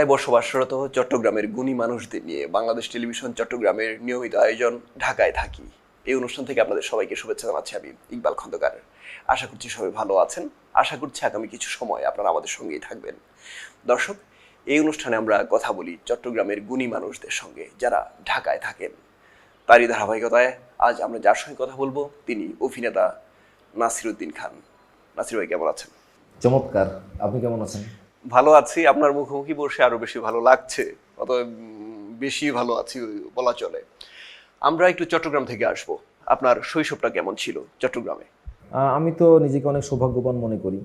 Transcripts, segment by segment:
ঢাকায় বসবাসরত চট্টগ্রামের গুণী মানুষদের নিয়ে বাংলাদেশ টেলিভিশন চট্টগ্রামের নিয়মিত আয়োজন ঢাকায় থাকি। এই অনুষ্ঠান থেকে আপনাদের সবাইকে শুভেচ্ছা জানাচ্ছি আমি ইকবাল খন্দকার। আশা করছি সবাই ভালো আছেন। আশা করছি আগামী কিছু সময় আপনারা আমাদের সঙ্গেই থাকবেন। দর্শক, এই অনুষ্ঠানে আমরা কথা বলি চট্টগ্রামের গুণী মানুষদের সঙ্গে যারা ঢাকায় থাকেন। তারই ধারাবাহিকতায় আজ আমরা যার সঙ্গে কথা বলব তিনি অভিনেতা নাসিরুদ্দিন খান। নাসির ভাই, কেমন আছেন? চমৎকার। আপনি কেমন আছেন? ভালো আছি, আপনার মুখোমুখি বসে আরও বেশি ভালো লাগছে অত বেশি ভালো আছি বলা চলে। আমরা একটু চট্টগ্রাম থেকে আসব। আপনার শৈশবটা কেমন ছিল চট্টগ্রামে? আমি তো নিজেকে অনেক সৌভাগ্যবান মনে করি।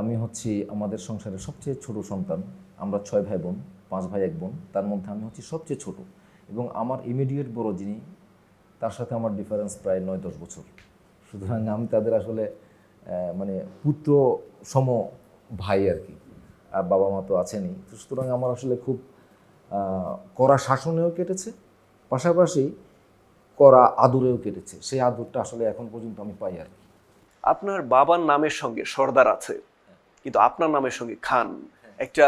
আমি হচ্ছি আমাদের সংসারের সবচেয়ে ছোট সন্তান। আমরা ছয় ভাই বোন, পাঁচ ভাই, এক বোন। তার মধ্যে আমি হচ্ছি সবচেয়ে ছোট। এবং আমার ইমিডিয়েট বড় যিনি, তার সাথে আমার ডিফারেন্স প্রায় নয় দশ বছর। সুতরাং আমি তাদের আসলে মানে পুত্র সম ভাই আর কি। আর বাবা মা তো আছেনই। তো সুতরাং আমার আসলে খুব কড়া শাসনেও কেটেছে পাশাপাশি করা আদরেও কেটেছে। সেই আদরটা আসলে এখন পর্যন্ত আমি পাই আর কি। আপনার বাবার নামের সঙ্গে সর্দার আছে কিন্তু আপনার নামের সঙ্গে খান একটা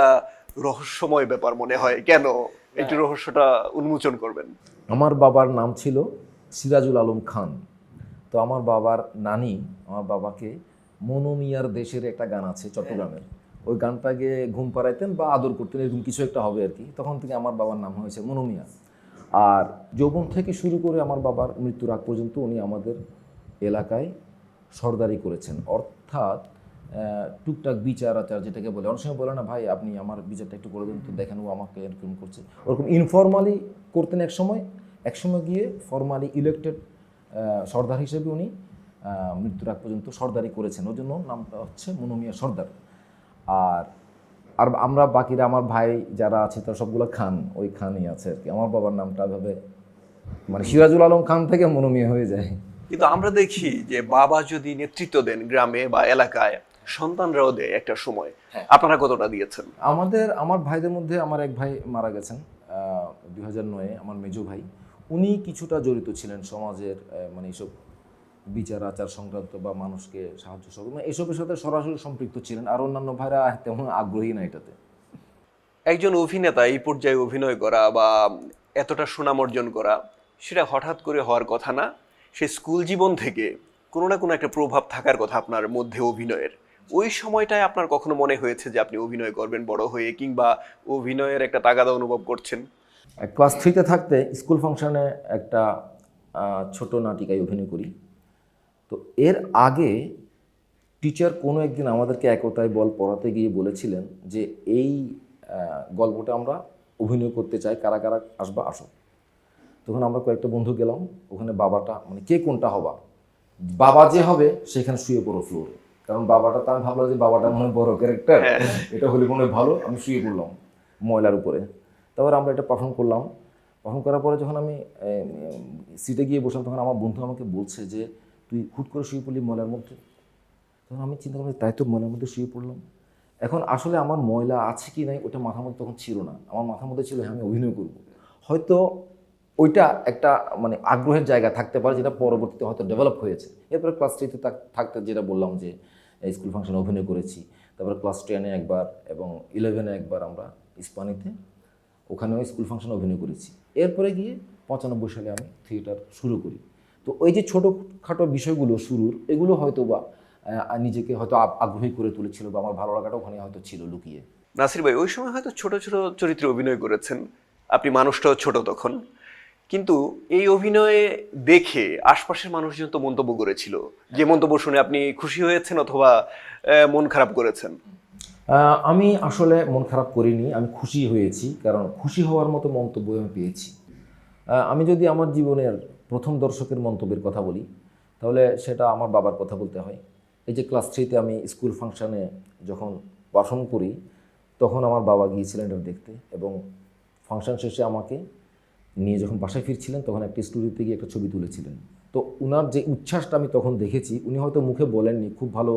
রহস্যময় ব্যাপার মনে হয়। কেন? একটু রহস্যটা উন্মোচন করবেন। আমার বাবার নাম ছিল সিরাজুল আলম খান। তো আমার বাবার নানি আমার বাবাকে মনোমিয়ার দেশের একটা গান আছে, চট্টগ্রামের। ওই গানটাকে ঘুম পাড়াইতেন বা আদর করতেন, এরকম কিছু একটা হবে আর কি। তখন থেকে আমার বাবার নাম হয়েছে মনোমিয়া। আর যৌবন থেকে শুরু করে আমার বাবার মৃত্যুর আগ পর্যন্ত উনি আমাদের এলাকায় সর্দারি করেছেন। অর্থাৎ টুকটাক বিচার আচার যেটাকে বলে, অনেক সময় বলে না, ভাই, আপনি আমার বিচারটা একটু করে দিন তো, দেখেন ও আমাকে এরকম করছে। ওরকম ইনফর্মালি করতেন এক সময়। এক সময় গিয়ে ফর্মালি ইলেক্টেড সর্দার হিসেবে উনি মৃত্যুর আগ পর্যন্ত সর্দারি করেছেন। ওই জন্য নামটা হচ্ছে মনোমিয়া সর্দার। আর আর আমরা বাকিরা আমার ভাই যারা আছে তারা সবগুলো খান। ওই খানই আছে আর কি। আমার বাবার নামটা ভাবে মানে সিরাজুল আলম খান থেকে মনোমিয়া হয়ে যায়। কিন্তু আমরা দেখি যে বাবা যদি নেতৃত্ব দেন গ্রামে বা এলাকায় সন্তানরাও দেয় একটা সময়। আপনারা কতটা দিয়েছেন? আমাদের আমার ভাইদের মধ্যে আমার এক ভাই মারা গেছেন দুই হাজার নয়ে আমার মেজো ভাই। উনি কিছুটা জড়িত ছিলেন সমাজের মানে এইসব বিচার আচার সংক্রান্ত বা মানুষকে সাহায্য সহযোগিতা মানে এসবের সাথে সরাসরি সম্পৃক্ত ছিলেন। আর অন্যান্য ভাইরা তেমন আগ্রহী না এটাতে। একজন অভিনেতা এই পর্যায়ে অভিনয় করা বা এতটা সুনাম অর্জন করা সেটা হঠাৎ করে হওয়ার কথা না। সে স্কুল জীবন থেকে কোনো না কোনো একটা প্রভাব থাকার কথা আপনার মধ্যে অভিনয়ের। ওই সময়টায় আপনার কখনো মনে হয়েছে যে আপনি অভিনয় করবেন বড় হয়ে কিংবা অভিনয়ের একটা তাগাদা অনুভব করছেন? ক্লাস থ্রিতে থাকতে স্কুল ফাংশনে একটা ছোট নাটিকায় অভিনয় করি। তো এর আগে টিচার কোনো একদিন আমাদেরকে একতায় বল পড়াতে গিয়ে বলেছিলেন যে এই গল্পটা আমরা অভিনয় করতে চাই কারা কারা আসবা আসো। তখন আমরা কয়েকটা বন্ধু গেলাম ওখানে বাবাটা মানে কে কোনটা হবা? বাবা যে হবে সেখানে শুয়ে পড়ো ফ্লোরে কারণ বাবাটা তো আমি ভাবলাম যে বাবাটা মনে বড় ক্যারেক্টার এটা হলে মনে ভালো আমি শুয়ে পড়লাম ময়লার উপরে। তারপর আমরা এটা পারফর্ম করলাম। পারফর্ম করার পরে যখন আমি সিটে গিয়ে বসলাম তখন আমার বন্ধু আমাকে বলছে যে তুই হুট করে শুয়ে পড়লি ময়লার মধ্যে। তখন আমি চিন্তা করলাম তাই তো ময়লার মধ্যে শুয়ে পড়লাম। এখন আসলে আমার ময়লা আছে কি নাই ওটা মাথার মধ্যে তখন ছিল না। আমার মাথার মধ্যে ছিল আমি অভিনয় করব। হয়তো ওইটা একটা মানে আগ্রহের জায়গা থাকতে পারে যেটা পরবর্তীতে হয়তো ডেভেলপ হয়েছে। এরপরে ক্লাস থ্রিতে থাকতে যেটা বললাম যে স্কুল ফাংশনে অভিনয় করেছি। তারপরে ক্লাস টেনে একবার এবং ইলেভেনে একবার আমরা ইস্পানিতে ওখানেও স্কুল ফাংশনে অভিনয় করেছি। এরপরে গিয়ে পঁচানব্বই সালে আমি থিয়েটার শুরু করি। তো ওই যে ছোটোখাটো বিষয়গুলো শুরুর এগুলো হয়তো বা নিজেকে হয়তো আগ- আগ্রহী করে তুলেছিল বা আমার ভালো লাগাটা ওখানে হয়তো ছিল লুকিয়ে। নাসির ভাই ওই সময় হয়তো ছোট ছোট চরিত্রে অভিনয় করেছেন। আপনি মানুষটাও ছোট তখন। কিন্তু এই অভিনয়ে দেখে আশপাশের মানুষজন তো মন্তব্য করেছিল। যে মন্তব্য শুনে আপনি খুশি হয়েছেন অথবা মন খারাপ করেছেন? আমি আসলে মন খারাপ করিনি আমি খুশি হয়েছি। কারণ খুশি হওয়ার মতো মন্তব্য আমি পেয়েছি। আমি যদি আমার জীবনের প্রথম দর্শকের মন্তব্যের কথা বলি, তাহলে সেটা আমার বাবার কথা বলতে হয়। এই যে ক্লাস থ্রিতে আমি স্কুল ফাংশানে যখন পারফর্ম করি, তখন আমার বাবা গিয়েছিলেন এটা দেখতে এবং ফাংশন শেষে আমাকে নিয়ে যখন বাসায় ফিরছিলেন, তখন একটা স্টুডিওতে গিয়ে একটা ছবি তুলেছিলেন। তো উনার যে উচ্ছ্বাসটা আমি তখন দেখেছি, উনি হয়তো মুখে বলেননি, খুব ভালো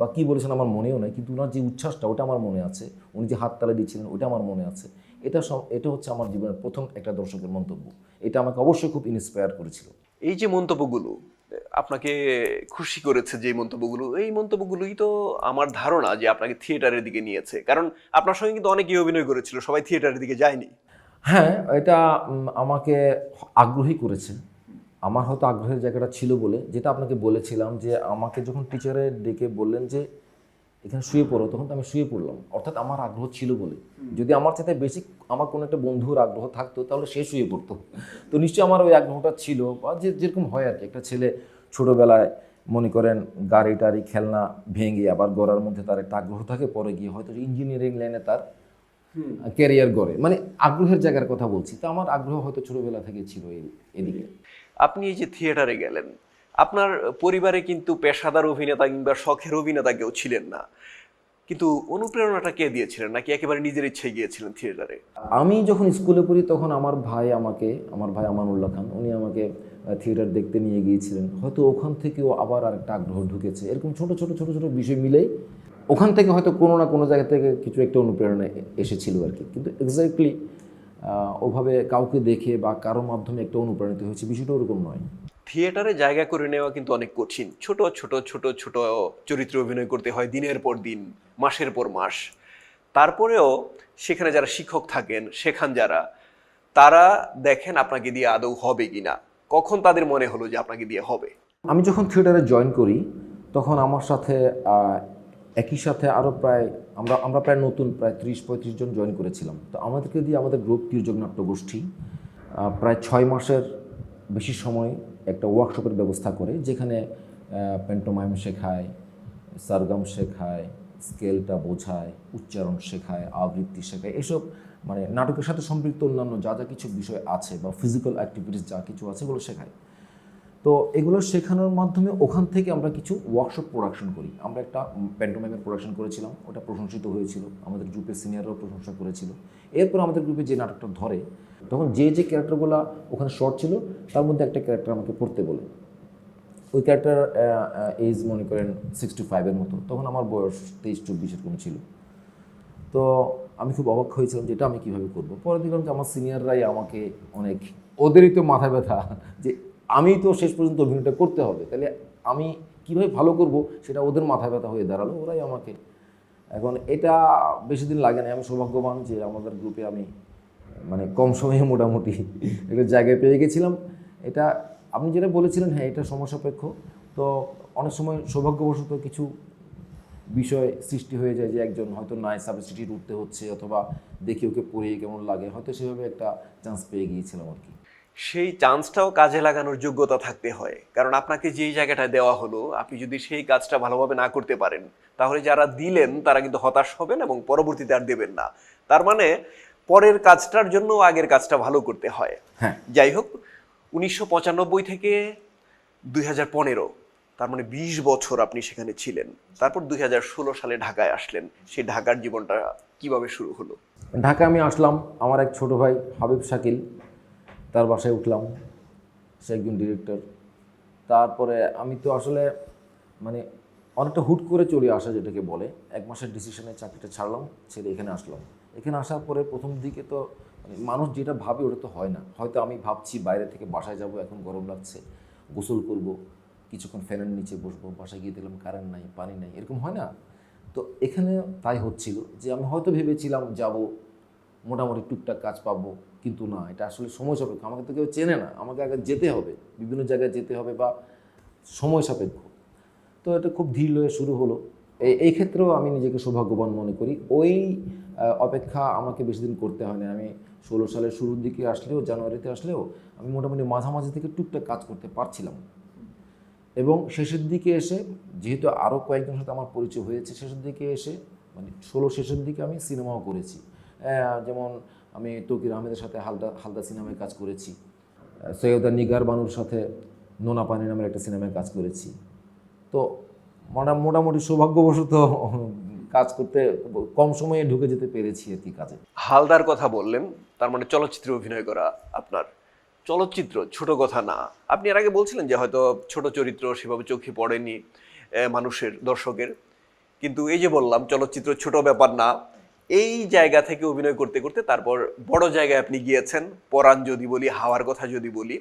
বা কী বলেছেন আমার মনেও নাই, কিন্তু উনার যে উচ্ছ্বাসটা ওটা আমার মনে আছে, উনি যে হাততালি দিচ্ছিলেন ওটা আমার মনে আছে। এটা সব- এটা হচ্ছে আমার জীবনের প্রথম একটা দর্শকের মন্তব্য। এটা আমাকে অবশ্যই খুব ইন্সপায়ার করেছিল। এই যে মন্তব্যগুলো আপনাকে খুশি করেছে যে মন্তব্যগুলো এই মন্তব্যগুলোই তো আমার ধারণা যে আপনাকে থিয়েটারের দিকে নিয়েছে। কারণ আপনার সঙ্গে কিন্তু অনেকেই অভিনয় করেছিল সবাই থিয়েটারের দিকে যায়নি। হ্যাঁ এটা আমাকে আগ্রহী করেছে। আমার হয়তো আগ্রহের জায়গাটা ছিল বলে যেটা আপনাকে বলেছিলাম যে আমাকে যখন টিচারের ডেকে বললেন যে এখানে শুয়ে পড়ো তখন তো আমি শুয়ে পড়লাম। অর্থাৎ আমার আগ্রহ ছিল বলে। যদি আমার সাথে বেশি আমার কোনো একটা বন্ধুর আগ্রহ থাকতো তাহলে সে শুয়ে পড়তো। তো নিশ্চয়ই আমার ওই আগ্রহটা ছিল বা যে যেরকম হয় আর কি। একটা ছেলে ছোটোবেলায় মনে করেন গাড়ি টাড়ি খেলনা ভেঙে আবার গড়ার মধ্যে তার একটা আগ্রহ থাকে পরে গিয়ে হয়তো ইঞ্জিনিয়ারিং লাইনে তার ক্যারিয়ার গড়ে। মানে আগ্রহের জায়গার কথা বলছি তো আমার আগ্রহ হয়তো ছোটোবেলা থেকে ছিল এদিকে। আপনি এই যে থিয়েটারে গেলেন আপনার পরিবারে কিন্তু পেশাদার অভিনেতা কিংবা শখের অভিনেতা কেউ ছিলেন না। কিন্তু অনুপ্রেরণাটা কে দিয়েছিলেন? নাকি একেবারে নিজের ইচ্ছে গিয়েছিলেন থিয়েটারে আমি যখন স্কুলে পড়ি তখন আমার ভাই আমাকে, আমার ভাই আমানুল্লাহ খান, উনি আমাকে থিয়েটার দেখতে নিয়ে গিয়েছিলেন। হয়তো ওখান থেকেও আবার আরেকটা আগ্রহ ঢুকেছে। এরকম ছোট ছোট ছোট ছোট বিষয় মিলেই ওখান থেকে হয়তো কোনো না কোনো জায়গা থেকে কিছু একটা অনুপ্রেরণা এসেছিল আর কি। কিন্তু এক্স্যাক্টলি ওভাবে কাউকে দেখে বা কারোর মাধ্যমে একটা অনুপ্রাণিত হয়েছে বিষয়টা ওরকম নয়। থিয়েটারে জায়গা করে নেওয়া কিন্তু অনেক কঠিন। ছোট ছোট ছোট ছোট চরিত্রে অভিনয় করতে হয় দিনের পর দিন মাসের পর মাস। তারপরেও সেখানে যারা শিক্ষক থাকেন সেখান যারা তারা দেখেন আপনাকে দিয়ে আদৌ হবে কিনা। কখন তাদের মনে হলো যে আপনাকে দিয়ে হবে? আমি যখন থিয়েটারে জয়েন করি তখন আমার সাথে একই সাথে আরও প্রায় আমরা আমরা প্রায় নতুন প্রায় ত্রিশ পঁয়ত্রিশ জন জয়েন করেছিলাম। তো আমাদেরকে দিয়ে আমাদের গ্রুপ তির্যক নাট্যগোষ্ঠী আহ, প্রায় ছয় মাসের বেশি সময় একটা ওয়ার্কশপের ব্যবস্থা করে, যেখানে পেন্টোমাইম শেখায় সারগাম শেখায় স্কেলটা বোঝায়, উচ্চারণ শেখায়, আবৃত্তি শেখায়, এসব মানে নাটকের সাথে সম্পৃক্ত অন্যান্য যা যা কিছু বিষয় আছে বা ফিজিক্যাল অ্যাক্টিভিটিস যা কিছু আছে এগুলো শেখায়। তো এগুলো শেখানোর মাধ্যমে ওখান থেকে আমরা কিছু ওয়ার্কশপ প্রোডাকশন করি। আমরা একটা প্যান্টোমাইমের প্রোডাকশন করেছিলাম, ওটা প্রশংসিত হয়েছিল, আমাদের গ্রুপের সিনিয়ররাও প্রশংসা করেছিল। এরপর আমাদের গ্রুপে যে নাটকটা ধরে তখন যে যে ক্যারেক্টারগুলো ওখানে শর্ট ছিল, তার মধ্যে একটা ক্যারেক্টার আমাকে পড়তে বলে। ওই ক্যারেক্টার এজ মনে করেন সিক্সটি ফাইভের মতো। তখন আমার বয়স তেইশ, চব্বিশ এরকম ছিল। তো আমি খুব অবাক হয়েছিলাম যে এটা আমি কীভাবে করব। পরে দেখলাম যে আমার সিনিয়ররাই আমাকে অনেক ওদেরই তো মাথা ব্যথা, যে আমি তো শেষ পর্যন্ত অভিনয়টা করতে হবে, তাহলে আমি কীভাবে ভালো করব সেটা ওদের মাথা ব্যথা হয়ে দাঁড়াল, ওরাই আমাকে। এখন এটা বেশি দিন লাগে না আমি সৌভাগ্যবান যে আমাদের গ্রুপে আমি মানে কম সময়ে মোটামুটি একটা জায়গায় পেয়ে গেছিলাম। এটা আপনি যেটা বলেছিলেন হ্যাঁ এটা সমসাপেক্ষ। তো অনেক সময় সৌভাগ্যবশত কিছু বিষয় সৃষ্টি হয়ে যায় যে একজন হয়তো নাই সাবস্টিটিউট উঠতে হচ্ছে অথবা দেখি ওকে পড়িয়ে কেমন লাগে, হয়তো সেভাবে একটা চান্স পেয়ে গিয়েছিলাম আর কি। সেই চান্সটাও কাজে লাগানোর যোগ্যতা থাকতে হয়। কারণ আপনাকে যেই জায়গাটা দেওয়া হলো, আপনি যদি সেই কাজটা ভালোভাবে না করতে পারেন, তাহলে যারা দিলেন, তারা কিন্তু হতাশ হবেন এবং পরবর্তীতে আর দেবেন না। তার মানে পরের কাজটার জন্য আগের কাজটা ভালো করতে হয়। হ্যাঁ। যাই হোক উনিশশো পঁচানব্বই থেকে দুই হাজার পনেরো তার মানে বিশ বছর আপনি সেখানে ছিলেন। তারপর দুই হাজার ষোলো সালে ঢাকায় আসলেন। সেই ঢাকার জীবনটা কীভাবে শুরু হলো? ঢাকা আমি আসলাম আমার এক ছোট ভাই হাবিব শাকিল তার বাসায় উঠলাম সে একজন ডিরেক্টর। তারপরে আমি তো আসলে মানে অনেকটা হুট করে চলে আসা যেটাকে বলে এক মাসের ডিসিশনে চাকরিটা ছাড়লাম ছেড়ে এখানে আসলাম। এখানে আসার পরে প্রথম দিকে তো মানে মানুষ যেটা ভাবে ওটা তো হয় না। হয়তো আমি ভাবছি বাইরে থেকে বাসায় যাব, এখন গরম লাগছে, গোসল করব, কিছুক্ষণ ফ্যানের নিচে বসবো, বাসায় গিয়ে দেখলাম কারেন্ট নাই, পানি নাই, এরকম হয় না? তো এখানে তাই হচ্ছিল যে আমি হয়তো ভেবেছিলাম যাব, মোটামুটি টুকটাক কাজ পাবো, কিন্তু না, এটা আসলে সময় সাপেক্ষ। আমাকে তো কেউ চেনে না, আমাকে আগে যেতে হবে, বিভিন্ন জায়গায় যেতে হবে বা সময় সাপেক্ষ। তো এটা খুব ধীর লয়ে শুরু হলো। এই ক্ষেত্রেও আমি নিজেকে সৌভাগ্যবান মনে করি। ওই অপেক্ষা আমাকে বেশি দিন করতে হয় না। আমি ষোলো সালের শুরুর দিকে আসলেও, জানুয়ারিতে আসলেও, আমি মোটামুটি মাঝামাঝি থেকে টুকটাক কাজ করতে পারছিলাম। এবং শেষের দিকে এসে, যেহেতু আরও কয়েকজনের সাথে আমার পরিচয় হয়েছে, শেষের দিকে এসে মানে ষোলো শেষের দিকে আমি সিনেমাও করেছি। যেমন আমি তকির আহমেদের সাথে হালদা হালদা সিনেমায় কাজ করেছি। সৈয়দা নিগার বানুর সাথে নোনা পানি নামের একটা সিনেমায় কাজ করেছি। তো মোটা- মোটামুটি সৌভাগ্যবশত কাজ করতে কম সময়ে ঢুকে যেতে পেরেছি কি কাজে। হালদার কথা বললেন, তার মানে চলচ্চিত্রে অভিনয় করা আপনার। চলচ্চিত্র, ছোট কথা না। আপনি এর আগে বলছিলেন যে হয়তো ছোট চরিত্র সেভাবে চোখে পড়েনি মানুষের, দর্শকের। কিন্তু এই যে বললাম, চলচ্চিত্র ছোট ব্যাপার না। এই জায়গা থেকে অভিনয় করতে করতে তারপর বড় জায়গায় আপনি গিয়েছেন, পরাণ যদি বলি, হাওয়ার কথা যদি বলি।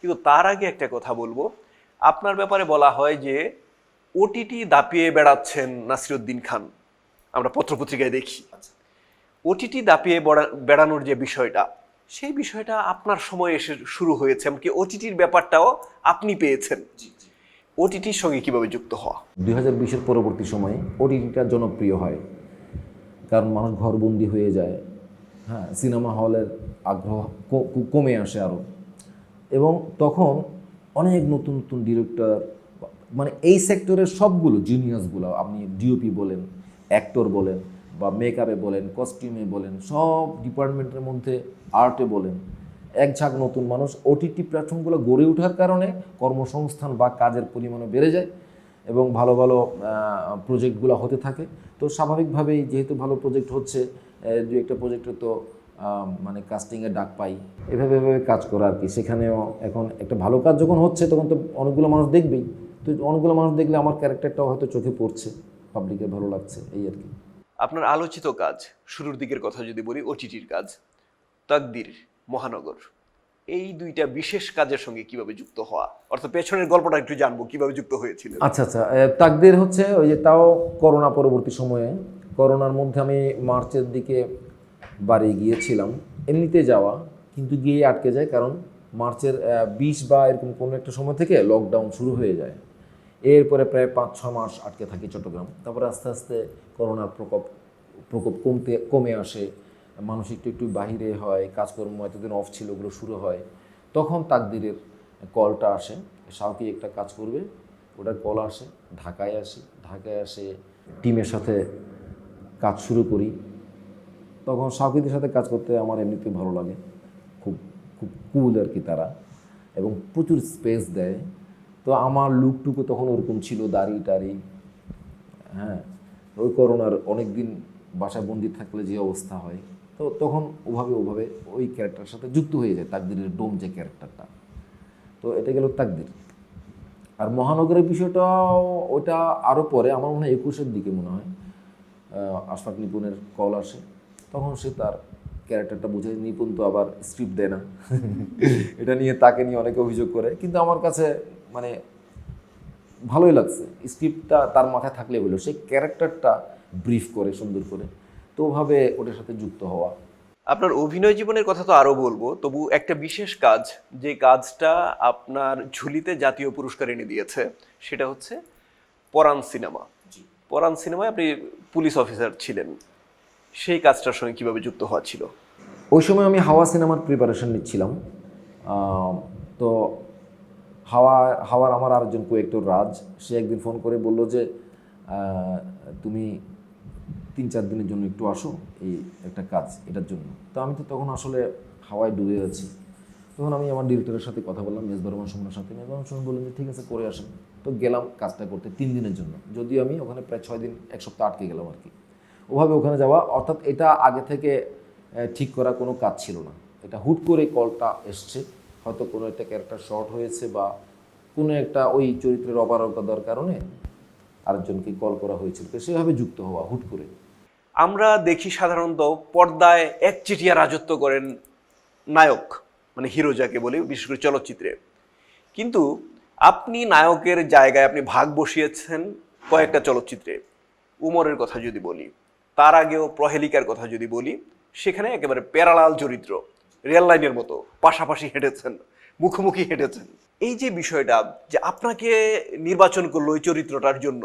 কিন্তু তার আগে একটা কথা বলব। আপনার ব্যাপারে বলা হয় যে ওটিটি দাপিয়ে বেড়াচ্ছেন নাসিরুদ্দিন খান। আমরা পত্রপত্রিকায় দেখি। ওটিটি দাপিয়ে বড়া- বেড়ানোর যে বিষয়টা সেই বিষয়টা আপনার সময় এসে শুরু হয়েছে এমনকি ওটিটির ব্যাপারটাও আপনি পেয়েছেন। ওটিটির সঙ্গে কীভাবে যুক্ত হওয়া? দুই হাজার বিশের পরবর্তী সময়ে ওটিটিটা জনপ্রিয় হয়। কারণ মানুষ ঘরবন্দি হয়ে যায়। হ্যাঁ সিনেমা হলের আগ্রহ কমে আসে আরও এবং তখন অনেক নতুন নতুন ডিরেক্টর মানে এই সেক্টরের সবগুলো জিনিয়াসগুলো আপনি ডিওপি বলেন অ্যাক্টর বলেন বা মেকআপে বলেন কস্টিউমে বলেন, সব ডিপার্টমেন্টের মধ্যে আর্টে বলেন, এক ঝাঁক নতুন মানুষ ওটিটি প্ল্যাটফর্মগুলো গড়ে ওঠার কারণে কর্মসংস্থান বা কাজের পরিমাণও বেড়ে যায় এবং ভালো ভালো প্রজেক্টগুলো হতে থাকে। তো স্বাভাবিকভাবেই যেহেতু ভালো প্রজেক্ট হচ্ছে দু একটা প্রজেক্টে তো মানে কাস্টিংয়ে ডাক পাই। এভাবে এভাবে কাজ করা আর কি। সেখানেও এখন একটা ভালো কাজ যখন হচ্ছে, তখন তো অনেকগুলো মানুষ দেখবেই। তো অনেকগুলো মানুষ দেখলে আমার ক্যারেক্টারটাও হয়তো চোখে পড়ছে পাবলিকের ভালো লাগছে এই আর কি। আপনার আলোচিত কাজ শুরুর দিকের কথা যদি বলি ওটিটির কাজ তাকদির মহানগর। এই দুইটা বিশেষ কাজের সঙ্গে কীভাবে যুক্ত হওয়া? অর্থাৎ পেছনের গল্পটা একটু জানব কীভাবে যুক্ত হয়েছিল। আচ্ছা আচ্ছা তাকদের হচ্ছে ওই যে তাও করোনা পরবর্তী সময়ে। করোনার মধ্যে আমি মার্চের দিকে বাড়ি গিয়েছিলাম এমনিতে যাওয়া কিন্তু গিয়ে আটকে যায় কারণ মার্চের বিশ বা এরকম কোনো একটা সময় থেকে লকডাউন শুরু হয়ে যায়। এরপরে প্রায় পাঁচ, ছ মাস আটকে থাকি চট্টগ্রাম। তারপরে আস্তে আস্তে করোনার প্রকোপ প্রকোপ কমতে, কমে আসে। মানুষ একটু একটু বাহিরে হয়, কাজকর্ম এতদিন অফ ছিল, ওগুলো শুরু হয়। তখন তাকদিরের কলটা আসে শাওকি একটা কাজ করবে, ওটার কল আসে, ঢাকায় আসি, ঢাকায় আসে টিমের সাথে কাজ শুরু করি। তখন শাওকিদের সাথে কাজ করতে আমার এমনিতে ভালো লাগে। খুব খুব কুল আর কি তারা। এবং প্রচুর স্পেস দেয়। তো আমার লুকটুকু তখন ওরকম ছিল, দাড়ি টাড়ি হ্যাঁ ওই করোনার অনেক দিন বাসায় বন্দি থাকলে যে অবস্থা হয়, তো তখন ওভাবে ওভাবে ওই ক্যারেক্টারের সাথে যুক্ত হয়ে যায়, তাকদিরের ডোম যে ক্যারেক্টারটা তো এটা গেল তাকদির। আর মহানগরের বিষয়টাও ওটা আরও পরে, আমার মনে হয় একুশের দিকে মনে হয় আশফাক নিপুণের কল আসে, তখন সে তার ক্যারেক্টারটা বুঝে, নিপুণ তো আবার স্ক্রিপ্ট দেয় না। এটা নিয়ে তাকে নিয়ে অনেকে অভিযোগ করে, কিন্তু আমার কাছে মানে ভালোই লাগছে। স্ক্রিপ্টটা তার মাথায় থাকলে হলো সেই ক্যারেক্টারটা ব্রিফ করে সুন্দর করে। তো ওভাবে ওটার সাথে যুক্ত হওয়া। আপনার অভিনয় জীবনের কথা তো আরও বলব তবু একটা বিশেষ কাজ যে কাজটা আপনার ঝুলিতে জাতীয় পুরস্কার এনে দিয়েছে সেটা হচ্ছে পরাণ সিনেমা। পরাণ সিনেমায় আপনি পুলিশ অফিসার ছিলেন সেই কাজটার সঙ্গে কীভাবে যুক্ত হওয়া ছিল? ওই সময় আমি হাওয়া সিনেমার প্রিপারেশন নিচ্ছিলাম। তো হাওয়া, হাওয়ার আমার আরেকজন কোয়েক্টর রাজ, সে একদিন ফোন করে বলল যে তুমি তিন চার দিনের জন্য একটু আসো, এই একটা কাজ, এটার জন্য। তো আমি তো তখন আসলে হাওয়ায় ডুবে আছি। তখন আমি আমার ডিরেক্টরের সাথে কথা বললাম মেজবার রহমান সুমনের সাথে। মেজবার রহমান সুমন বললেন যে, ঠিক আছে, করে আসেন। তো গেলাম কাজটা করতে তিন দিনের জন্য। যদিও আমি ওখানে প্রায় ছয় দিন, এক সপ্তাহ আটকে গেলাম আর কি। ওভাবে ওখানে যাওয়া, অর্থাৎ এটা আগে থেকে ঠিক করা কোনো কাজ ছিল না। এটা হুট করে কলটা এসছে। হয়তো কোনো একটা ক্যারেক্টার শর্ট হয়েছে বা কোনো একটা ওই চরিত্রের অপারগতার কারণে আরেকজনকে কল করা হয়েছিল। সেভাবে যুক্ত হওয়া, হুট করে। আমরা দেখি সাধারণত পর্দায় একচেটিয়া রাজত্ব করেন নায়ক মানে হিরো যাকে বলি, বিশেষ করে চলচ্চিত্রে। কিন্তু আপনি নায়কের জায়গায় আপনি ভাগ বসিয়েছেন কয়েকটা চলচ্চিত্রে। উমরের কথা যদি বলি, তার আগেও প্রহেলিকার কথা যদি বলি, সেখানে একেবারে প্যারালাল চরিত্র। রিয়েল লাইনের মতো, পাশাপাশি হেঁটেছেন, মুখোমুখি হেঁটেছেন। এই যে বিষয়টা, যে আপনাকে নির্বাচন করল ওই চরিত্রটার জন্য,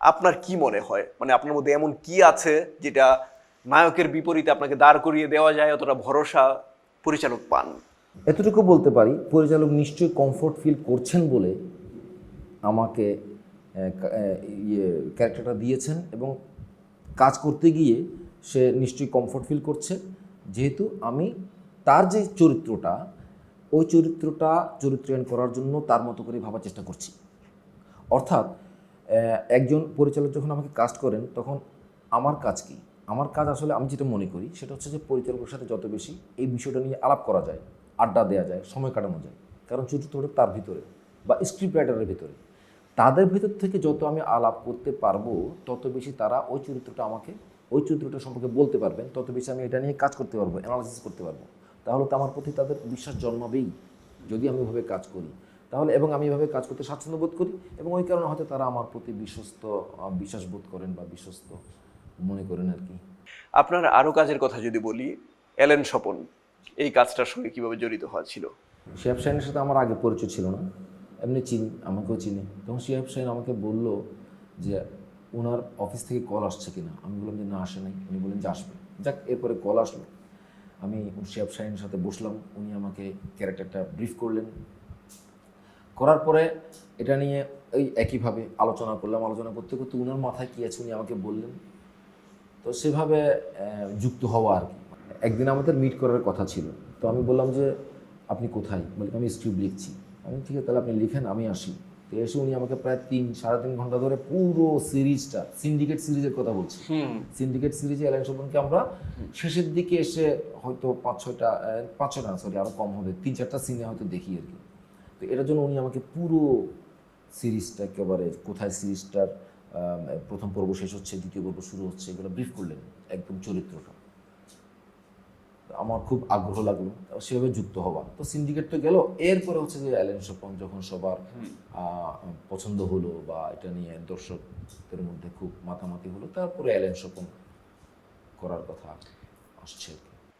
আপনার কি মনে হয়? মানে আপনার মধ্যে এমন কি আছে যেটা নায়কের বিপরীতে আপনাকে দাঁড় করিয়ে দেওয়া যায়, অতটা ভরসা পরিচালক পান? এতটুকু বলতে পারি, পরিচালক নিশ্চয়ই কমফোর্ট ফিল করছেন বলে আমাকে ইয়ে ক্যারেক্টারটা দিয়েছেন এবং কাজ করতে গিয়ে সে নিশ্চয়ই কমফোর্ট ফিল করছে। যেহেতু আমি তার যে চরিত্রটা, ওই চরিত্রটা চরিত্রায়ন করার জন্য তার মতো করে ভাবার চেষ্টা করছি। অর্থাৎ একজন পরিচালক যখন আমাকে কাস্ট করেন, তখন আমার কাজ কি? আমার কাজ আসলে আমি যেটা মনে করি, সেটা হচ্ছে যে পরিচালকের সাথে যত বেশি এই বিষয়টা নিয়ে আলাপ করা যায়, আড্ডা দেওয়া যায়, সময় কাটানো যায়। কারণ চরিত্রটা তার ভিতরে বা স্ক্রিপ্ট রাইটারের ভিতরে। তাদের ভিতর থেকে যত আমি আলাপ করতে পারব, তত বেশি তারা ওই চরিত্রটা আমাকে, ওই চরিত্রটা সম্পর্কে বলতে পারবেন, তত বেশি আমি এটা নিয়ে কাজ করতে পারব অ্যানালাইসিস করতে পারব। তাহলে তো আমার প্রতি তাদের বিশ্বাস জন্মাবেই যদি আমি ওভাবে কাজ করি। তাহলে এবং আমি এভাবে কাজ করতে স্বাচ্ছন্দ্য বোধ করি এবং ওই কারণে হয়তো তারা আমার প্রতি বিশ্বস্ত বিশ্বাস বোধ করেন বা বিশ্বস্ত মনে করেন আর কি। আপনার আরও কাজের কথা যদি বলি এলেন স্বপন এই কাজটার সঙ্গে কীভাবে জড়িত হওয়া ছিল? শিহাব শাহিনের সাথে আমার আগে পরিচয় ছিল না এমনি চিনি আমাকেও চিনি। তখন শিহাব শাহিন আমাকে বলল যে ওনার অফিস থেকে কল আসছে কিনা? আমি বললাম যে না আসে নাই। উনি বললেন যে আসবে। যাক এরপরে কল আসলো। আমি শিহাব শাহিনের সাথে বসলাম, উনি আমাকে ক্যারেক্টারটা ব্রিফ করলেন। করার পরে এটা নিয়ে এই একইভাবে আলোচনা করলাম, আলোচনা করতে করতে উনার মাথায় কী আছে উনি আমাকে বললেন। তো সেভাবে যুক্ত হওয়া আর কি। একদিন আমাদের মিট করার কথা ছিল। তো আমি বললাম যে, আপনি কোথায়? বলে, আমি স্ক্রিপ্ট লিখছি। আমি ঠিক আছে, তাহলে আপনি লিখেন, আমি আসি। তো এসে উনি আমাকে প্রায় তিন সাড়ে তিন ঘণ্টা ধরে পুরো সিরিজটা সিন্ডিকেট সিরিজের কথা বলছি। সিন্ডিকেট সিরিজে অ্যালান শোভনকে আমরা শেষের দিকে এসে হয়তো পাঁচ ছয়টা পাঁচ ছয়টা সরি আরও কম হবে তিন চারটা সিনে হয়তো দেখি আর কি। তো এটার জন্য উনি আমাকে পুরো সিরিজটা একেবারে কোথায় সিরিজটার প্রথম পর্ব শেষ হচ্ছে দ্বিতীয় পর্ব শুরু হচ্ছে এগুলো ব্রিফ করলেন একদম চরিত্রটা। আমার খুব আগ্রহ লাগল সেভাবে যুক্ত হওয়া। তো সিন্ডিকেট তো গেল এরপরে হচ্ছে যে অ্যালেন স্বপন যখন সবার পছন্দ হলো বা এটা নিয়ে দর্শকদের মধ্যে খুব মাতামাতি হলো তারপরে অ্যালেন স্বপন করার কথা আসছে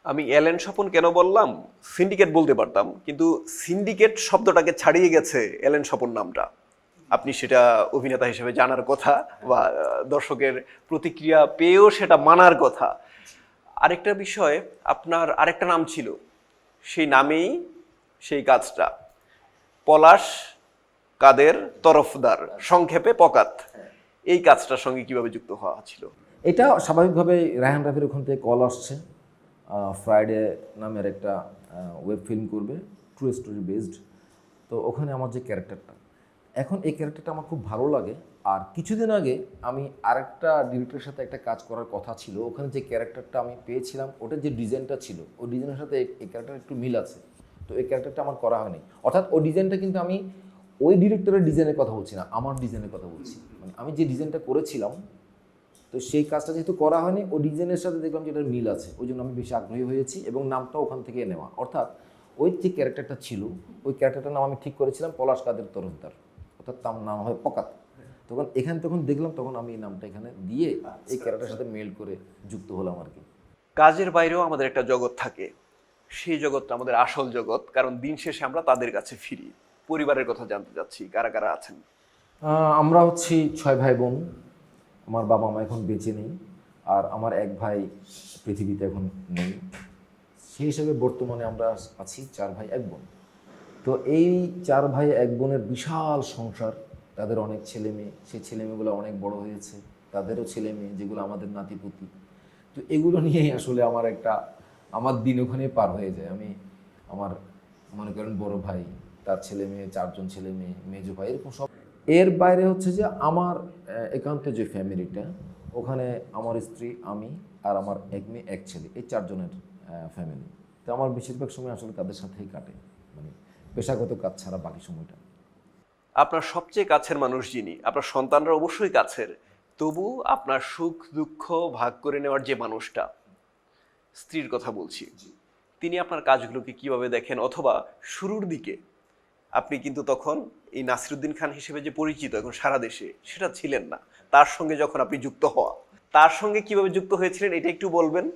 আমি অ্যালেন স্বপন কেন বললাম? সিন্ডিকেট বলতে পারতাম কিন্তু সিন্ডিকেট শব্দটাকে ছাড়িয়ে গেছে অ্যালেন স্বপন নামটা। আপনি সেটা অভিনেতা হিসেবে জানার কথা বা দর্শকের প্রতিক্রিয়া পেয়েও সেটা মানার কথা। আরেকটা বিষয়, আপনার আরেকটা নাম ছিল। সেই নামেই সেই কাজটা পলাশ কাদের তরফদার, সংক্ষেপে পকাত। এই কাজটার সঙ্গে কীভাবে যুক্ত হওয়া ছিল? এটা স্বাভাবিকভাবে রায়হান রাফির ওখান থেকে কল আসছে। ফ্রাইডে নামের একটা ওয়েব ফিল্ম করবে ট্রু স্টোরি বেসড তো ওখানে আমার যে ক্যারেক্টারটা এখন এই ক্যারেক্টারটা আমার খুব ভালো লাগে। আর কিছুদিন আগে আমি আরেকটা ডিরেক্টরের সাথে একটা কাজ করার কথা ছিল, ওখানে যে ক্যারেক্টারটা আমি পেয়েছিলাম, ওটার যে ডিজাইনটা ছিল, ওই ডিজাইনের সাথে এই- ক্যারেক্টার একটু মিল আছে। তো এই ক্যারেক্টারটা আমার করা হয়নি। অর্থাৎ ওই ডিজাইনটা কিন্তু আমি ওই ডিরেক্টরের ডিজাইনের কথা বলছি না, আমার ডিজাইনের কথা বলছি। মানে আমি যে ডিজাইনটা করেছিলাম, তো সেই কাজটা যেহেতু করা হয়নি ও ডিজাইনের সাথে দেখলাম যে এটার মিল আছে, ওই জন্য আমি বেশি আগ্রহী হয়েছি এবং নামটা ওখান থেকে নেওয়া। অর্থাৎ ওই যে ক্যারেক্টারটা ছিল, ওই ক্যারেক্টারটার নাম আমি ঠিক করেছিলাম পলাশ কাদের তরফদার, অর্থাৎ তার নাম হয় পকাত। তখন এখানে তখন দেখলাম তখন আমি এই নামটা এখানে দিয়ে এই ক্যারেক্টারের সাথে মেল করে যুক্ত হলাম আর কি। কাজের বাইরেও আমাদের একটা জগৎ থাকে। সেই জগৎটা আমাদের আসল জগৎ কারণ দিন শেষে আমরা তাদের কাছে ফিরি। পরিবারের কথা জানতে চাচ্ছি কারা কারা আছেন? আমরা হচ্ছি ছয় ভাই বোন। আমার বাবা মা এখন বেঁচে নেই আর আমার এক ভাই পৃথিবীতে এখন নেই। সেই হিসেবে বর্তমানে আমরা আছি চার ভাই এক বোন। তো এই চার ভাই এক বোনের বিশাল সংসার। তাদের অনেক ছেলে মেয়ে, সেই ছেলে মেয়েগুলো অনেক বড় হয়েছে, তাদেরও ছেলে মেয়ে যেগুলো আমাদের নাতিপুতি। তো এগুলো নিয়েই আসলে আমার একটা, আমার দিন ওখানে পার হয়ে যায়। আমি আমার মনে করেন বড় ভাই, তার ছেলে মেয়ে, চারজন ছেলে মেয়ে, মেজো ভাই, এরকম সব। এর বাইরে হচ্ছে যে আমার একান্ত যে ফ্যামিলিটা, ওখানে আমার স্ত্রী, আমি আর আমার এক মেয়ে, এক ছেলে, এই চারজনের ফ্যামিলি। তো আমার বেশিরভাগ সময় আসলে তাদের সাথেই কাটে। মানে পেশাগত কাজ ছাড়া বাকি সময়টা। আপনার সবচেয়ে কাছের মানুষ যিনি, আপনার সন্তানরা অবশ্যই কাছের, তবু আপনার সুখ, দুঃখ ভাগ করে নেওয়ার যে মানুষটা, স্ত্রীর কথা বলছি, তিনি আপনার কাজগুলোকে কীভাবে দেখেন? অথবা শুরুর দিকে আপনি কিন্তু তখন এই নাসিরুদ্দিন খান হিসেবে যে পরিচিত এখন সারা দেশে, সেটা ছিলেন না। তার সঙ্গে যখন আপনি যুক্ত হওয়া, তার সঙ্গে কীভাবে যুক্ত হয়েছিলেন এটা একটু বলবেন?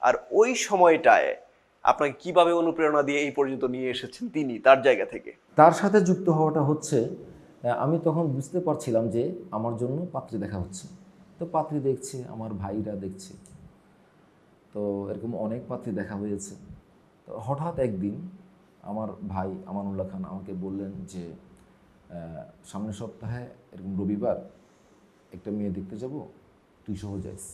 আর ওই সময়টায় আপনাকে কীভাবে অনুপ্রেরণা দিয়ে এই পর্যন্ত নিয়ে এসেছেন তিনি, তার জায়গা থেকে? তার সাথে যুক্ত হওয়াটা হচ্ছে আমি তখন বুঝতে পারছিলাম যে আমার জন্য পাত্রী দেখা হচ্ছে। তো পাত্রী দেখছে, আমার ভাইরা দেখছে। তো এরকম অনেক পাত্রী দেখা হয়েছে। তো হঠাৎ একদিন আমার ভাই আমানুল্লাহ খান আমাকে বললেন যে সামনের সপ্তাহে এরকম রবিবার একটা মেয়ে দেখতে যাব, তুই সহ যাইস।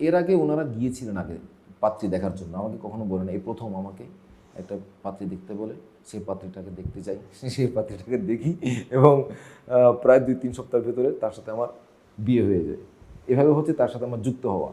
এর আগে ওনারা গিয়েছিলেন আগে। পাত্রী দেখার জন্য। আমাকে কখনো বলেন এই প্রথম আমাকে একটা পাত্রী দেখতে বলে, সেই পাত্রীটাকে দেখতে যাই। সেই পাত্রীটাকে দেখি এবং প্রায় দুই তিন সপ্তাহের ভেতরে তার সাথে আমার বিয়ে হয়ে যায়। এভাবে হচ্ছে তার সাথে আমার যুক্ত হওয়া।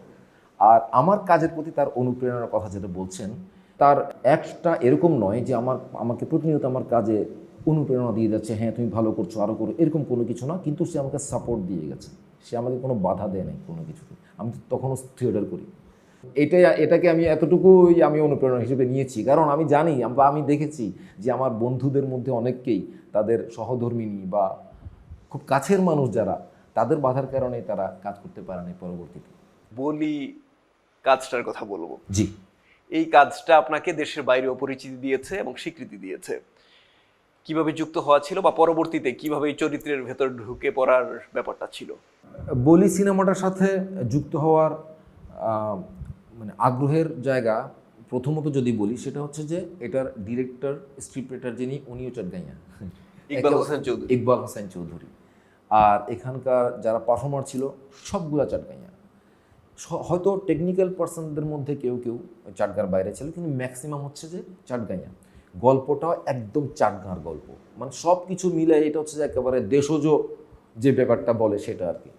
আর আমার কাজের প্রতি তার অনুপ্রেরণার কথা যেটা বলছেন, তার একটা এরকম নয় যে আমার, আমাকে প্রতিনিয়ত আমার কাজে অনুপ্রেরণা দিয়ে যাচ্ছে হ্যাঁ তুমি ভালো করছ আরও করো, এরকম কোনো কিছু না, কিন্তু সে আমাকে সাপোর্ট দিয়ে গেছে। সে আমাকে কোনো বাধা দেয় নাই কোনো কিছুতে। আমি তখনও থিয়েটার করি। এটাই এটাকে আমি এতটুকুই আমি অনুপ্রেরণা হিসেবে নিয়েছি। কারণ আমি জানি বা আমি দেখেছি যে আমার বন্ধুদের মধ্যে অনেককেই তাদের সহধর্মিনী বা খুব কাছের মানুষ যারা তাদের বাধার কারণে তারা কাজ করতে পারেনি পরবর্তীতে। বলি কাজটার কথা বলব। জি। এই কাজটা আপনাকে দেশের বাইরেও পরিচিতি দিয়েছে এবং স্বীকৃতি দিয়েছে। কীভাবে যুক্ত হওয়া ছিল বা পরবর্তীতে কীভাবে এই চরিত্রের ভেতর ঢুকে পড়ার ব্যাপারটা ছিল? বলি সিনেমাটার সাথে যুক্ত হওয়ার মানে আগ্রহের জায়গা প্রথমত যদি বলি সেটা হচ্ছে যে এটার ডিরেক্টর স্ক্রিপ্ট রাইটার যিনি উনিও চটগাইয়া ইকবাল হোসেন চৌধুরী। ইকবাল হোসেন চৌধুরী। আর এখানকার যারা পারফর্মার ছিল সবগুলা চাটগাইয়া হয়তো টেকনিক্যাল পার্সনদের মধ্যে কেউ কেউ চাটগার বাইরে ছিল কিন্তু ম্যাক্সিমাম হচ্ছে যে চাটগাইয়া গল্পটাও একদম চাটগাঁর গল্প। মানে সব কিছু মিলে এটা হচ্ছে যে একেবারে দেশজ যে ব্যাপারটা বলে সেটা আর কি।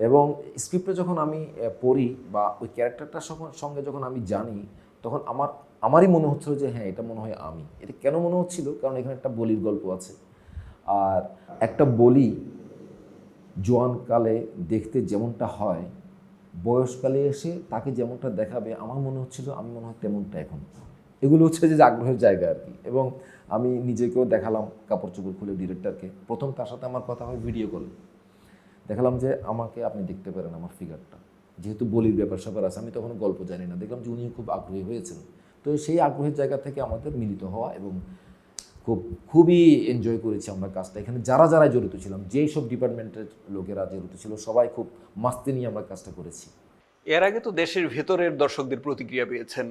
এবং স্ক্রিপ্টে যখন আমি পড়ি বা ওই ক্যারেক্টারটার সঙ্গে- যখন আমি জানি, তখন আমার, আমারই মনে হচ্ছিল যে হ্যাঁ এটা মনে হয় আমি। এটা কেন মনে হচ্ছিল? কারণ এখানে একটা বলির গল্প আছে। আর একটা বলি জোয়ানকালে দেখতে যেমনটা হয় বয়সকালে এসে তাকে যেমনটা দেখাবে, আমার মনে হচ্ছিল আমি মনে হয় তেমনটা এখন। এগুলো হচ্ছে যে আগ্রহের জায়গা আর কি। এবং আমি নিজেকেও দেখালাম, কাপড় চোপড় খুলে ডিরেক্টরকে প্রথম তার সাথে আমার কথা হয় ভিডিও কলে দেখালাম যে আমাকে আপনি দেখতে পারেন আমার ফিগারটা যেহেতু বলির ব্যাপার স্যাপার আছে আমি তখন গল্প জানি না। দেখলাম যে উনিও খুব আগ্রহী হয়েছেন। তো সেই আগ্রহের জায়গা থেকে আমাদের মিলিত হওয়া এবং খুব খুবই এনজয় করেছি আমরা কাজটা। এখানে যারা যারা জড়িত ছিলাম যেই সব ডিপার্টমেন্টের লোকেরা জড়িত ছিল সবাই খুব মাস্তি নিয়ে আমরা কাজটা করেছি। এর আগে তো দেশের ভেতরের দর্শকদের প্রতিক্রিয়া পেয়েছেন।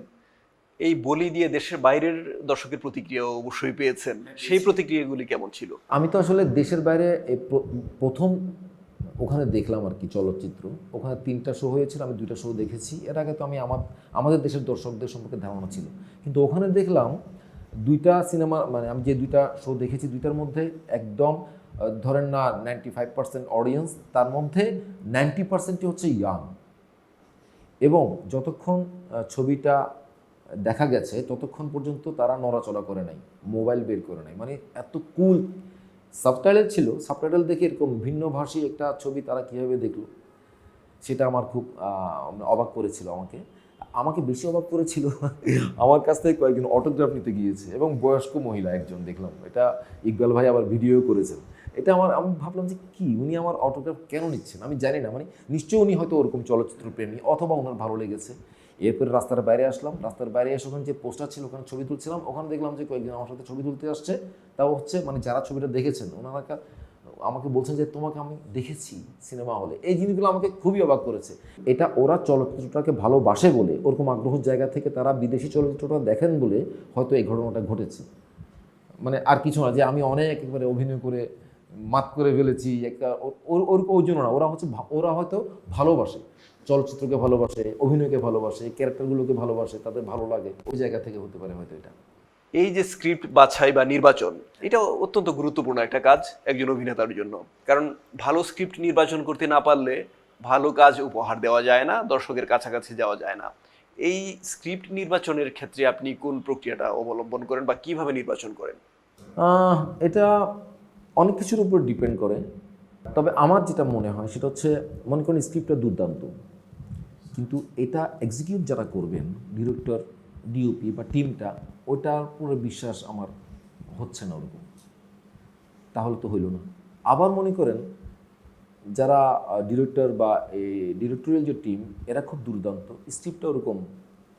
এই বলি দিয়ে দেশের বাইরের দর্শকের প্রতিক্রিয়া অবশ্যই পেয়েছেন। সেই প্রতিক্রিয়াগুলি কেমন ছিল? আমি তো আসলে দেশের বাইরে প্রথম ওখানে দেখলাম আর কি চলচ্চিত্র। ওখানে তিনটা শো হয়েছিল, আমি দুইটা শো দেখেছি। এর আগে তো আমি আমার, আমাদের দেশের দর্শকদের সম্পর্কে ধারণা ছিল। কিন্তু ওখানে দেখলাম দুইটা সিনেমা মানে আমি যে দুইটা শো দেখেছি, দুইটার মধ্যে একদম ধরেন না নাইনটি ফাইভ পার্সেন্ট অডিয়েন্স তার মধ্যে নাইনটি পার্সেন্টই হচ্ছে ইয়াং এবং যতক্ষণ ছবিটা দেখা গেছে, ততক্ষণ পর্যন্ত তারা নড়াচড়া করে নাই মোবাইল বের করে নাই। মানে এত কুল সাবটাইটেল ছিল সাবটাইটেল দেখে এরকম ভিন্ন ভাষী একটা ছবি তারা কীভাবে দেখল, সেটা আমার খুব অবাক করেছিল আমাকে। আমাকে বেশি অবাক করেছিল আমার কাছ থেকে কয়েকজন অটোগ্রাফ নিতে গিয়েছে এবং বয়স্ক মহিলা একজন দেখলাম। এটা ইকবাল ভাই আবার ভিডিও করেছেন। এটা আমার, আমি ভাবলাম যে কি, উনি আমার অটোগ্রাফ কেন নিচ্ছেন? আমি জানি না মানে নিশ্চয়ই উনি হয়তো ওরকম চলচ্চিত্র প্রেমী অথবা ওনার ভালো লেগেছে। এরপরে রাস্তার বাইরে আসলাম। রাস্তার বাইরে এসে ওখানে যে পোস্টার ছিল, ওখানে ছবি তুলছিলাম। ওখানে দেখলাম যে কয়েকজন আমার সাথে ছবি তুলতে আসছে। তাও হচ্ছে মানে যারা ছবিটা দেখেছেন ওনারা আমাকে বলছেন যে, তোমাকে আমি দেখেছি সিনেমা হলে। এই জিনিসগুলো আমাকে খুবই অবাক করেছে। এটা ওরা চলচ্চিত্রটাকে ভালোবাসে বলে, ওরকম আগ্রহের জায়গা থেকে তারা বিদেশি চলচ্চিত্রটা দেখেন বলে হয়তো এই ঘটনাটা ঘটেছে। মানে আর কিছু না, যে আমি অনেক একেবারে অভিনয় করে মাত করে ফেলেছি একটা ওর ওর ওই জন্য না ওরা হচ্ছে ওরা হয়তো ভালোবাসে চলচ্চিত্রকে ভালোবাসে অভিনয়কে ভালোবাসে ক্যারেক্টারগুলোকে ভালোবাসে তাদের ভালো লাগে ওই জায়গা থেকে হতে পারে হয়তো এটা। এই যে স্ক্রিপ্ট বাছাই বা নির্বাচন এটা অত্যন্ত গুরুত্বপূর্ণ একটা কাজ একজন অভিনেতার জন্য। কারণ ভালো স্ক্রিপ্ট নির্বাচন করতে না পারলে ভালো কাজ উপহার দেওয়া যায় না দর্শকের কাছাকাছি যাওয়া যায় না। এই স্ক্রিপ্ট নির্বাচনের ক্ষেত্রে আপনি কোন প্রক্রিয়াটা অবলম্বন করেন বা কীভাবে নির্বাচন করেন? আহ, এটা অনেক কিছুর উপর ডিপেন্ড করে। তবে আমার যেটা মনে হয়, সেটা হচ্ছে মনে করেন স্ক্রিপ্টটা দুর্দান্ত। কিন্তু এটা এক্সিকিউট যারা করবেন ডিরেক্টর ডিওপি বা টিমটা ওটার পুরো বিশ্বাস আমার হচ্ছে না ওরকম। তাহলে তো হইল না। আবার মনে করেন, যারা ডিরেক্টর বা এই ডিরেক্টরিয়াল যে টিম এরা খুব দুর্দান্ত। স্ক্রিপ্টটা ওরকম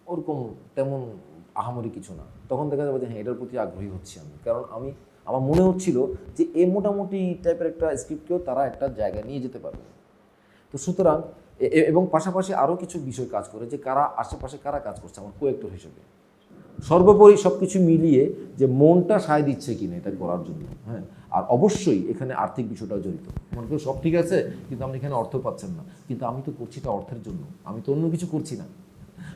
ওরকম তেমন আহামরি কিছু না। তখন দেখা যাবে যে হ্যাঁ এটার প্রতি আগ্রহী হচ্ছি আমি। কারণ আমি আমার মনে হচ্ছিল যে এ মোটামুটি টাইপের একটা স্ক্রিপ্টকেও তারা একটা জায়গায় নিয়ে যেতে পারবে। তো সুতরাং এবং পাশাপাশি আরও কিছু বিষয় কাজ করে যে কারা আশেপাশে কারা কাজ করছে আমার কোয়েক্টর হিসেবে। সর্বোপরি সব কিছু মিলিয়ে যে মনটা সায় দিচ্ছে কিনা এটা করার জন্য হ্যাঁ? আর অবশ্যই এখানে আর্থিক বিষয়টাও জড়িত। মনে করি সব ঠিক আছে, কিন্তু আপনি এখানে অর্থ পাচ্ছেন না। কিন্তু আমি তো করছি এটা অর্থের জন্য। আমি তো অন্য কিছু করছি না।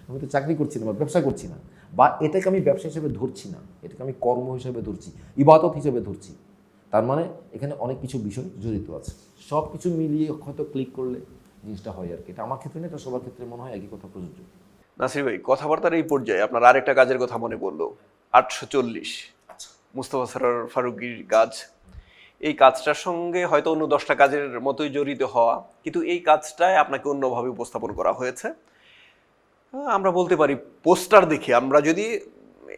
আমি তো চাকরি করছি না বা ব্যবসা করছি না। বা এটাকে আমি ব্যবসা হিসেবে ধরছি না এটাকে আমি কর্ম হিসেবে ধরছি ইবাদত হিসেবে ধরছি। তার মানে এখানে অনেক কিছু বিষয় জড়িত আছে। সব কিছু মিলিয়ে হয়তো ক্লিক করলে জিনিসটা হয় আর কি। এটা আমার ক্ষেত্রে না এটা সবার ক্ষেত্রে মনে হয় একই কথা প্রযোজ্য। নাসির ভাই কথাবার্তার এই পর্যায়ে আপনার আরেকটা কাজের কথা মনে পড়ল আটশো চল্লিশ মুস্তফা সরার ফারুকির কাজ। এই কাজটার সঙ্গে হয়তো অন্য দশটা কাজের মতোই জড়িত হওয়া কিন্তু এই কাজটায় আপনাকে অন্যভাবে উপস্থাপন করা হয়েছে। আমরা বলতে পারি পোস্টার দেখে, আমরা যদি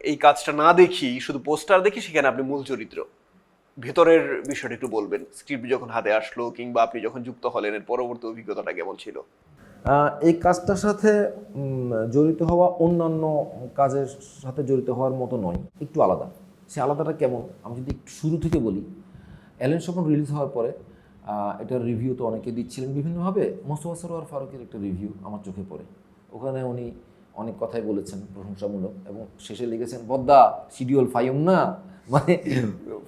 এই কাজটা না দেখি, শুধু পোস্টার দেখি সেখানে আপনি মূল চরিত্র। ভেতরের বিষয়টা একটু বলবেন, স্ক্রিপ্ট যখন হাতে আসলো কিংবা আপনি যখন যুক্ত হলেন, এর পরবর্তী অভিজ্ঞতাটা কেমন ছিল? এই কাজটার সাথে জড়িত হওয়া অন্যান্য কাজের সাথে জড়িত হওয়ার মতো নয়, একটু আলাদা। সে আলাদাটা কেমন? আমি যদি শুরু থেকে বলি, অ্যালেন স্বপন রিলিজ হওয়ার পরে এটার রিভিউ তো অনেকে দিচ্ছিলেন। বিভিন্নভাবে মোস্তফা সরোয়ার ফারুকের একটা রিভিউ আমার চোখে পড়ে। ওখানে উনি অনেক কথাই বলেছেন প্রশংসামূলক এবং শেষে লিখেছেন, বদ্দা শিডিউল ফাইম না মানে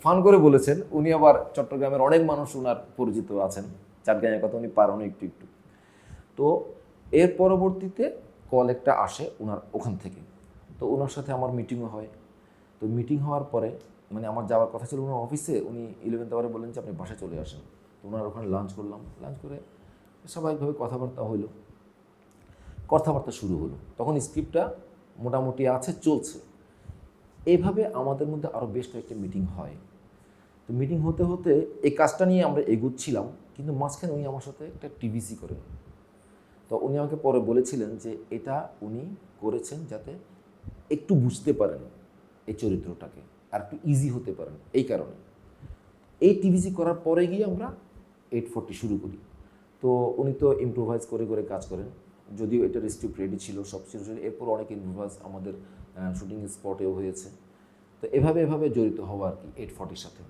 ফান করে বলেছেন। উনি আবার চট্টগ্রামের অনেক মানুষ ওনার পরিচিত আছেন। চাটগাঁয়ের কথা উনি পারেন একটু একটু। তো এর পরবর্তীতে কল একটা আসে ওনার ওখান থেকে। তো ওনার সাথে আমার মিটিংও হয়। তো মিটিং হওয়ার পরে মানে আমার যাওয়ার কথা ছিল ওনার অফিসে, উনি ইলেভেন্থ আওয়ারে বললেন যে, আপনি বাসায় চলে আসেন। তো ওনার ওখানে লাঞ্চ করলাম। লাঞ্চ করে স্বাভাবিকভাবে কথাবার্তা হইল। কথাবার্তা শুরু হলো। তখন স্ক্রিপ্টটা মোটামুটি আছে, চলছে। এইভাবে আমাদের মধ্যে আরও বেশ কয়েকটা মিটিং হয়। তো মিটিং হতে হতে এই কাজটা নিয়ে আমরা এগুচ্ছিলাম, কিন্তু মাঝখানে উনি আমার সাথে একটা টিভিসি করেন। তো উনি আমাকে পরে বলেছিলেন যে এটা উনি করেছেন যাতে একটু বুঝতে পারেন এই চরিত্রটাকে, আর একটু ইজি হতে পারেন এই কারণে। এই টিভিসি করার পরে গিয়ে আমরা এইট ফোরটি শুরু করি। তো উনি তো ইম্প্রোভাইজ করে করে কাজ করেন। যদিও এটা স্ক্রিপ্ট রেডি ছিল সব ছিল। এরপর অনেক ইম্প্রোভাইজ আমাদের শুটিং স্পটেও হয়েছে। তো এভাবে এভাবে জড়িত হওয়া আর কি এইট ফর্টির সাথে।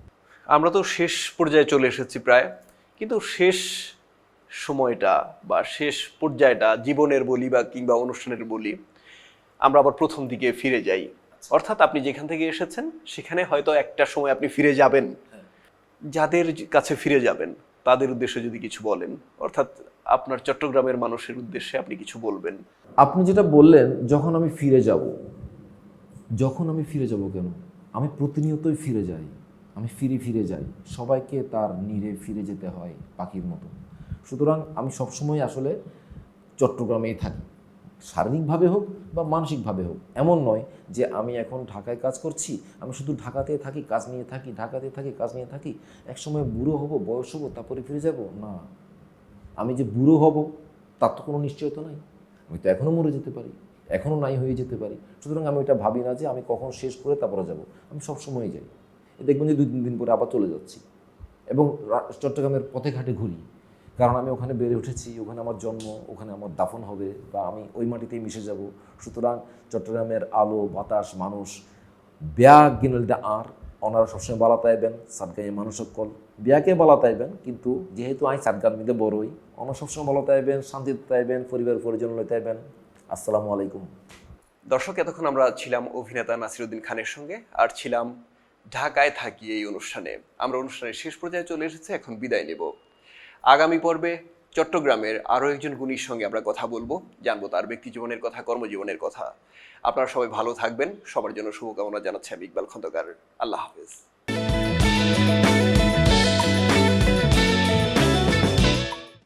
আমরা তো শেষ পর্যায়ে চলে এসেছি প্রায়। কিন্তু শেষ সময়টা বা শেষ পর্যায়টা জীবনের বলি বা কিংবা অনুষ্ঠানের বলি আমরা আবার প্রথম দিকে ফিরে যাই। অর্থাৎ আপনি যেখান থেকে এসেছেন সেখানে হয়তো একটা সময় আপনি ফিরে যাবেন। যাদের কাছে ফিরে যাবেন তাদের উদ্দেশ্যে যদি কিছু বলেন। অর্থাৎ আপনার চট্টগ্রামের মানুষের উদ্দেশ্যে আপনি কিছু বলবেন? আপনি যেটা বললেন, যখন আমি ফিরে যাব, যখন আমি ফিরে যাব কেন? আমি প্রতিনিয়তই ফিরে যাই। আমি ফিরে ফিরে যাই। সবাইকে তার নীড়ে ফিরে যেতে হয় পাখির মতো। সুতরাং আমি সবসময় আসলে চট্টগ্রামেই থাকি। শারীরিকভাবে হোক বা মানসিকভাবে হোক, এমন নয় যে আমি এখন ঢাকায় কাজ করছি, আমি শুধু ঢাকাতে থাকি, কাজ নিয়ে থাকি ঢাকাতে থাকি, কাজ নিয়ে থাকি, একসময় বুড়ো হব, বয়স হব, তারপরে ফিরে যাব? না। আমি যে বুড়ো হব, তার তো কোনো নিশ্চয়তা নাই। আমি তো এখনও মরে যেতে পারি এখনও নাই হয়ে যেতে পারি। সুতরাং আমি এটা ভাবি না যে আমি কখন শেষ করে তারপরে যাব। আমি সবসময় যাই। দেখবেন যে দুই তিন দিন পরে আবার চলে যাচ্ছি। এবং চট্টগ্রামের পথে ঘাটে ঘুরি। কারণ আমি ওখানে বেড়ে উঠেছি, ওখানে আমার জন্ম, ওখানে আমার দাফন হবে বা আমি ওই মাটিতেই মিশে যাব। সুতরাং চট্টগ্রামের আলো, বাতাস, মানুষ, ব্যাগ গিনলটা আর। ওনারা সবসময় বালা তাইবেন সাতগাঁয়ে মানুষ সকল বিয়াকে বলা তাইবেন কিন্তু যেহেতু আমি সাতগান মিদে বড়ই ওনারা সবসময় বালা তাইবেন শান্তিতে তাইবেন পরিবার পরিজন লইতাইবেন আসসালামু আলাইকুম। দর্শক, এতক্ষণ আমরা ছিলাম অভিনেতা নাসিরুদ্দিন খানের সঙ্গে, আর ছিলাম ঢাকায় থাকি এই অনুষ্ঠানে। আমরা অনুষ্ঠানের শেষ পর্যায়ে চলে এসেছি, এখন বিদায় নেব। আগামী পর্বে চট্টগ্রামের আরও একজন গুণীর সঙ্গে আমরা কথা বলব, জানব তার ব্যক্তি জীবনের কথা, কর্মজীবনের কথা। আপনারা সবাই ভালো থাকবেন, সবার জন্য শুভকামনা জানাচ্ছি আমি ইকবাল খন্দকার। আল্লাহ হাফেজ।